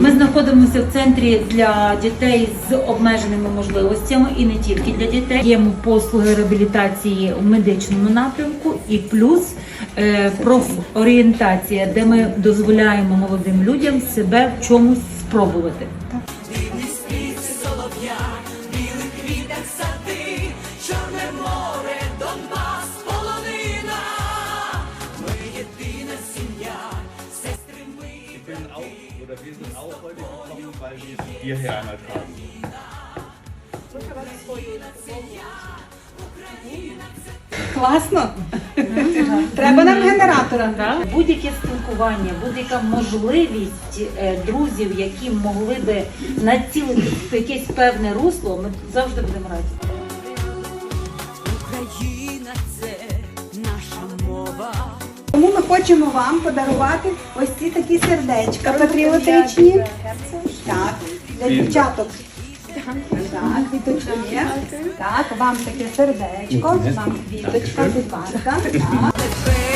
Ми знаходимося в центрі для дітей з обмеженими можливостями і не тільки для дітей. Є послуги реабілітації в медичному напрямку і плюс е, профорієнтація, де ми дозволяємо молодим людям себе в чомусь спробувати. Oder wir sind auch heute gekommen, weil wir sie hierher einmal tragen. Класно. Треба нам генератора. Будь-яке спілкування, будь-яка можливість е, друзів, які могли би націлити в якесь певне русло, ми завжди будемо раді. Україна хочемо вам подарувати ось ці такі сердечка патріотичні. Так, для дівчаток. Так, квіточки є. Так, вам таке сердечко, вам квіточка, будь ласка. Так.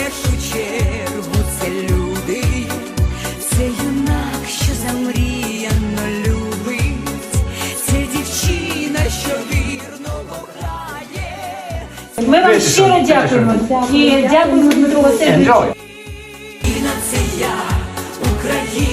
Ми вам щиро дякуємо і дякуємо Дмитру Васильовичу. Україна.